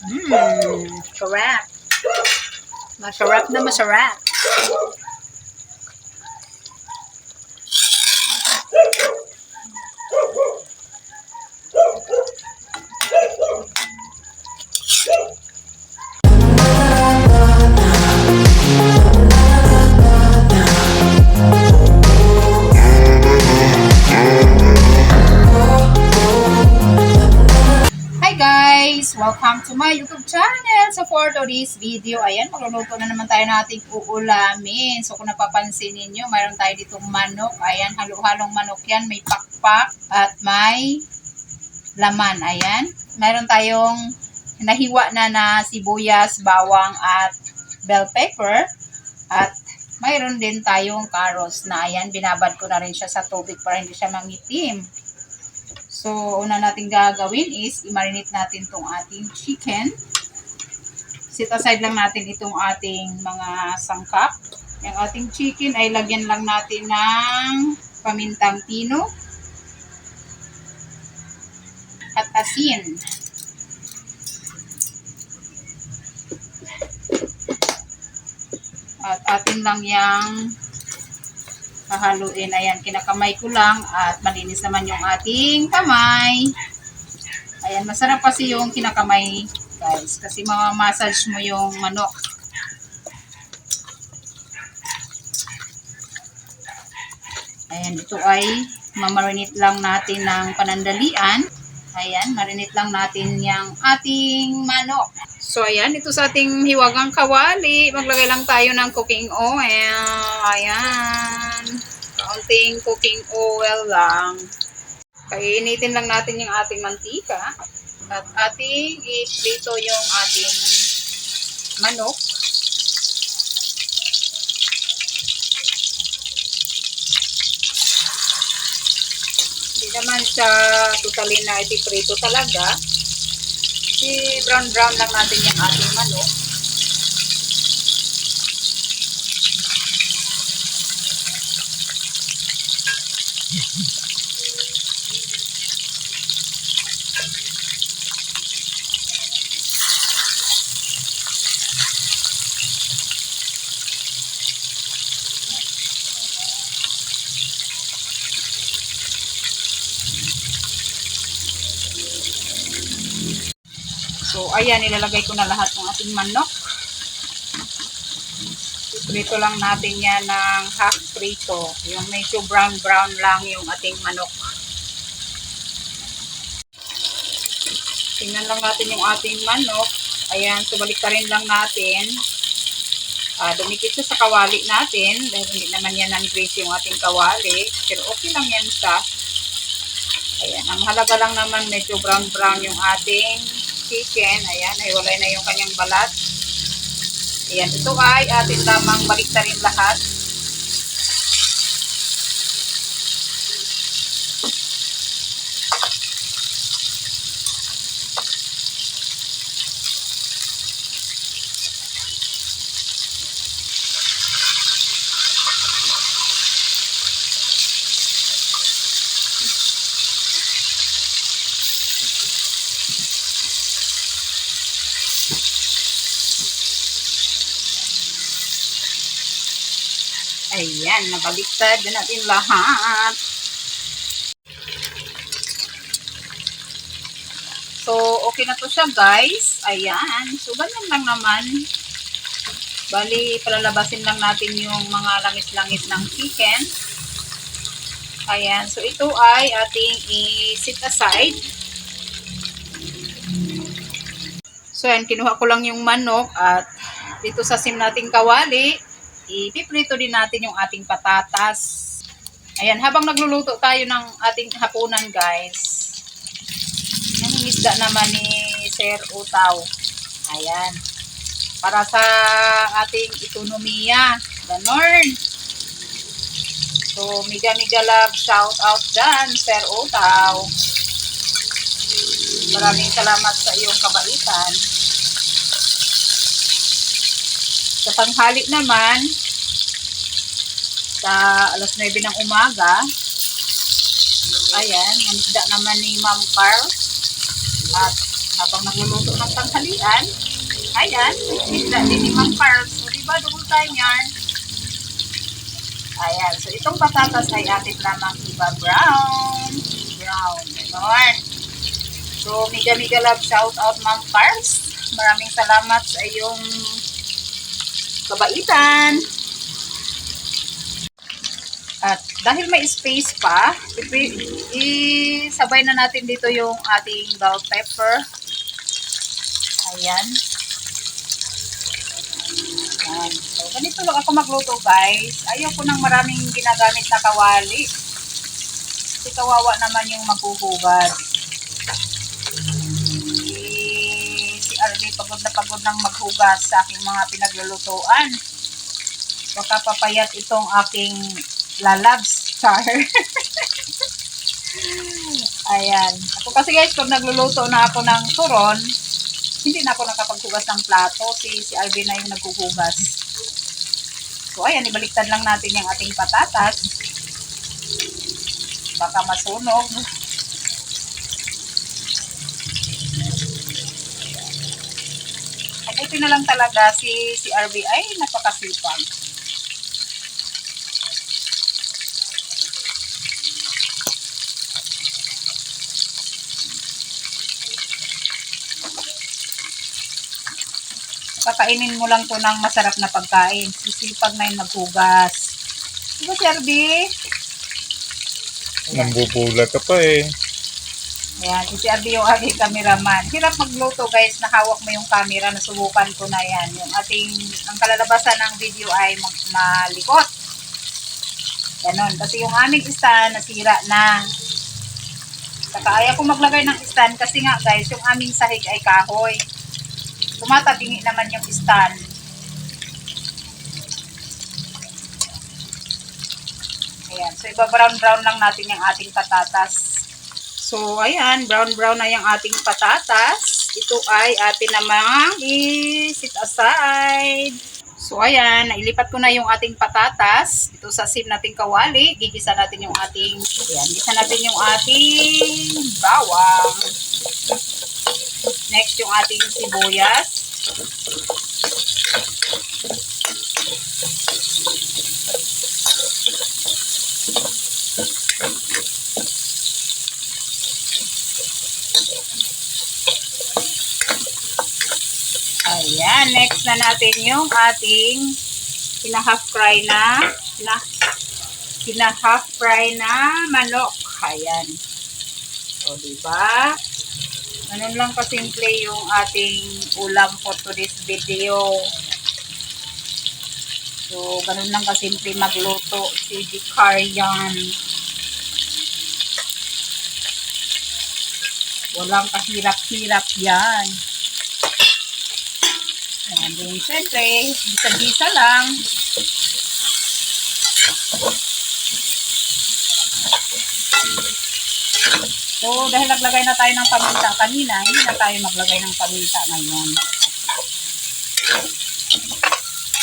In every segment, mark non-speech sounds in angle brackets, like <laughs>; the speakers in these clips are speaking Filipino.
Mmm, sarap. Masarap na masarap. Welcome to my YouTube channel. So for today's video, ayan, magluluto na naman tayo ng ating uulamin. So kung napapansin ninyo, mayroon tayo ditong manok. Ayan, halo-halong manok yan. May pakpak at may laman. Ayan. Mayroon tayong nahiwa na na sibuyas, bawang at bell pepper. At mayroon din tayong carrots na ayan, binabad ko na rin siya sa tubig para hindi siya mangitim. So, una natin gagawin is i-marinate natin tong ating chicken. Sit aside lang natin itong ating mga sangkap. Yung ating chicken ay lagyan lang natin ng pamintang pino at asin. At atin lang yung hahaluin. Ayan, kinakamay ko lang at malinis naman yung ating kamay. Ayan, masarap kasi yung kinakamay, guys. Kasi massage mo yung manok. Ayan, ito ay mamarinate lang natin ng panandalian. Ayan, marinate lang natin yung ating manok. So, ayan, ito sa ating hiwagang kawali. Maglagay lang tayo ng cooking oil. Ayan. Kaunting cooking oil lang. Kainitin lang natin yung ating mantika. At ating i-prito yung ating manok. Hindi naman siya totally na ipiprito talaga. I-brown-brown lang natin yung ating manok. Ayan, ilalagay ko na lahat ng ating manok. Prito lang natin yan ng half prito. Yung medyo brown-brown lang yung ating manok. Tingnan lang natin yung ating manok. Ayan, so balik rin lang natin. Ah, dumikit siya sa kawali natin. Dahil hindi naman yan ng-grease yung ating kawali. Pero okay lang yan siya. Ayan, ang halaga lang naman medyo brown-brown yung ating chicken. Ayan, ay walay na yung kanyang balat. Ayan, ito ay atin lamang baliktarin lahat. Ayan, nabaliktad na natin lahat. So, okay na to siya guys. Ayan. So, ganyan lang naman. Bali, palalabasin lang natin yung mga langis-langis ng chicken. Ayan. So, ito ay ating i-sit aside. So, ayan. Kinuha ko lang yung manok at dito sa sim nating kawali, ipiprito din natin yung ating patatas. Ayan, habang nagluluto tayo ng ating hapunan, guys. Yan yung isda naman ni Sir Utaw. Ayan. Para sa ating ekonomiya. Ganon. So, miga-miga love, shout out dyan, Sir Utaw. Maraming salamat sa iyong kabaitan. Sa tanghali naman, sa alas 9 ng umaga, ayan, ang isda naman ni Ma'am Carl. At habang nagluluto ng tanghalian, ayan, isda din ni Ma'am Carls. So, diba, time yan. Ayan, so itong patatas ay atin lamang iba brown. Brown, gano'n. So, mega love shout out Ma'am Carls. Maraming salamat sa iyong kabaitan. At dahil may space pa, isabay na natin dito yung ating bell pepper. Ayan. Ayan. So, ganito lang ako magluto guys. Ayaw ko ng maraming ginagamit na kawali. Kasi kawawa naman yung maghuhugad. Pagod na pagod ng maghugas sa aking mga pinaglulutuan. Baka papayat itong aking lalabs char. <laughs> Ayan. Ako kasi guys, pag nagluluto na ako ng turon, hindi na ako nakapaghugas ng plato. Si, si Alvin na yung naghuhugas. So, ayan, ibaliktad lang natin yung ating patatas. Baka masunog. Mabuti na lang talaga si, si RB ay napakasipag. Kakainin mo lang to ng masarap na pagkain. Sisipag na yung maghugas. Diba si RB? Nambubula ka pa eh. Ayan, si RB yung aking cameraman. Hirap magluto guys, nahawak mo yung camera, nasubukan ko na yan. Yung ating, ang kalalabasan ng video ay mag, malikot. Ganon, kasi yung aming stand nasira na. Saka ayaw ko maglagay ng stand kasi nga guys, yung aming sahig ay kahoy. Tumatabingi naman yung stand. Ayan, so iba-brown-brown lang natin yung ating patatas. So, ayan, brown-brown na yung ating patatas. Ito ay atin namang i-sit aside. So, ayan, nailipat ko na yung ating patatas. Ito sa sim nating kawali. Gigisa natin yung ating, ayan, gisa natin yung ating bawang. Next, yung ating sibuyas. Ayan, next na natin yung ating pina-half fry na pina, pina-half fry na manok. Ayan. O, diba? Ganun lang kasimple yung ating ulam for today's video. So, ganun lang kasimple magluto si Dicarian. Walang kahirap-hirap yan. Ayan, din syempre, bisa-bisa lang. So, dahil naglagay na tayo ng paminta kanina, hindi na tayo maglagay ng paminta ngayon.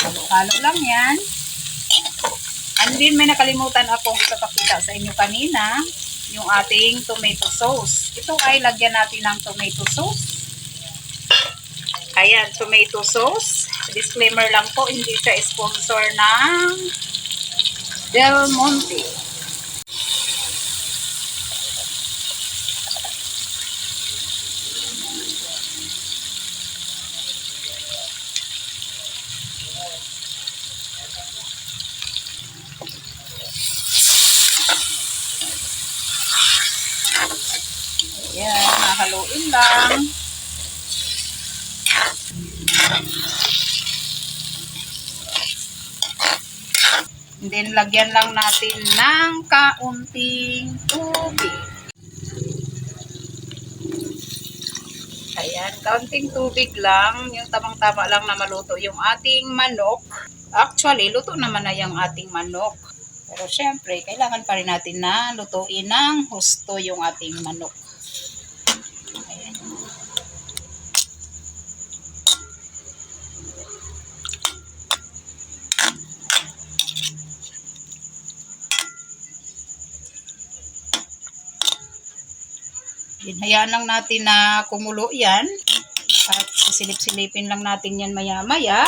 Halo-halo lang yan. And then, may nakalimutan akong ipapakita sa inyo kanina, yung ating tomato sauce. Ito ay lagyan natin ng tomato sauce. Ayan, tomato sauce. Disclaimer lang po, hindi siya sponsor ng Del Monte. Ayan, nahaluin lang. And then, lagyan lang natin ng kaunting tubig. Ayan, kaunting tubig lang. Yung tamang-tama lang na maluto yung ating manok. Actually, luto naman na yung ating manok. Pero syempre, kailangan pa rin natin na lutuin ng husto yung ating manok. Hayaan lang natin na kumulo yan. At sisilip-silipin lang natin yan maya-maya.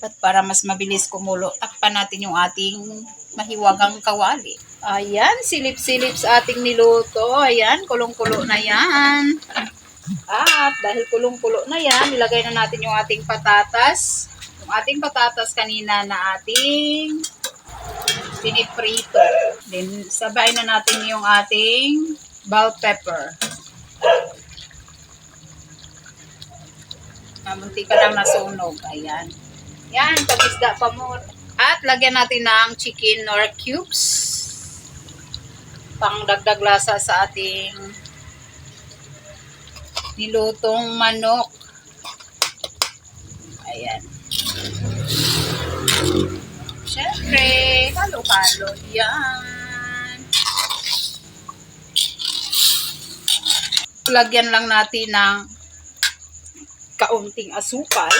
At para mas mabilis kumulo, takpan natin yung ating mahiwagang kawali. Ayan, silip-silip sa ating niluto. Ayan, kulong-kulo na yan. At dahil kulong-kulo na yan, nilagay na natin yung ating patatas. Yung ating patatas kanina na ating piniprito. Then, sabay na natin yung ating bell pepper. Mamunti ka lang nasunog. Ayan. Yan, pagisda pa mo. At lagyan natin ng chicken nor cubes. Pang dagdag lasa sa ating nilutong manok. Ayan. Siyempre, halo-halo yan. Lagyan lang natin ng kaunting asukal.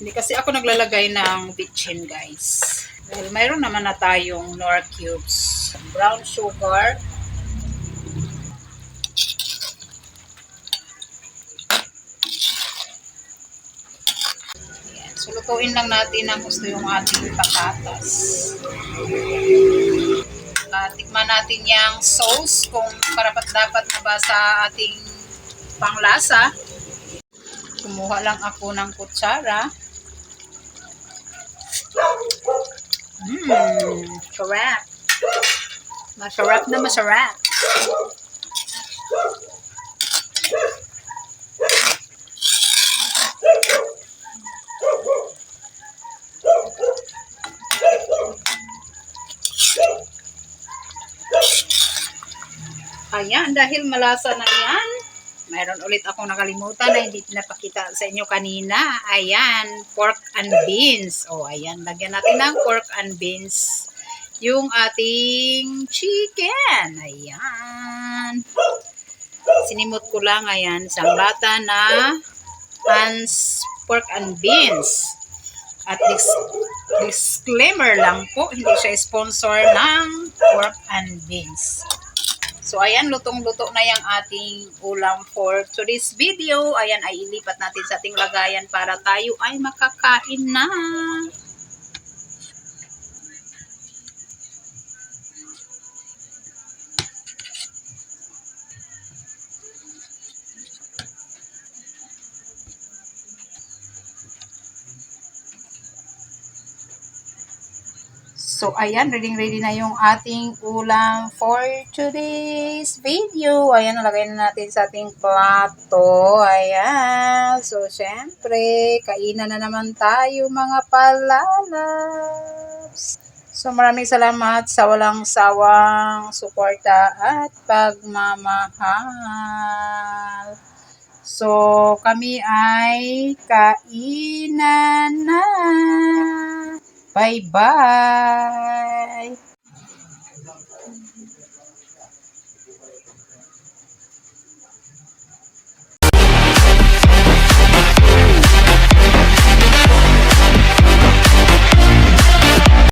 Hindi kasi ako naglalagay ng bitchin, guys. Dahil mayroon naman na tayong nor cubes. Brown sugar. Ayan. So, lutuin lang natin ang gusto yung ating patatas. Uh, tikman natin yung sauce kung karapat dapat na ba sa ating panglasa. Kumuha lang ako ng kutsara. Mmm, sarap. Masarap na masarap. Ayan, dahil malasa na yan, mayroon ulit akong nakalimutan na hindi pinapakita sa inyo kanina. Ayan, pork and beans. O, ayan, lagyan natin ng pork and beans yung ating chicken. Ayan. Sinimot ko lang, ayan, isang lata na Hans pork and beans. At dis disclaimer lang po, hindi siya sponsor ng pork and beans. So, ayan, lutong-luto na yung ating ulam for today's video. Ayan, ay ilipat natin sa ating lagayan para tayo ay makakain na. So, ayan, ready-ready na yung ating ulam for today's video. Ayan, nalagay na natin sa ating plato. Ayan. So, syempre, kainan na naman tayo mga palalabs. So, maraming salamat sa walang sawang suporta at pagmamahal. So, kami ay kainan na. Bye-bye!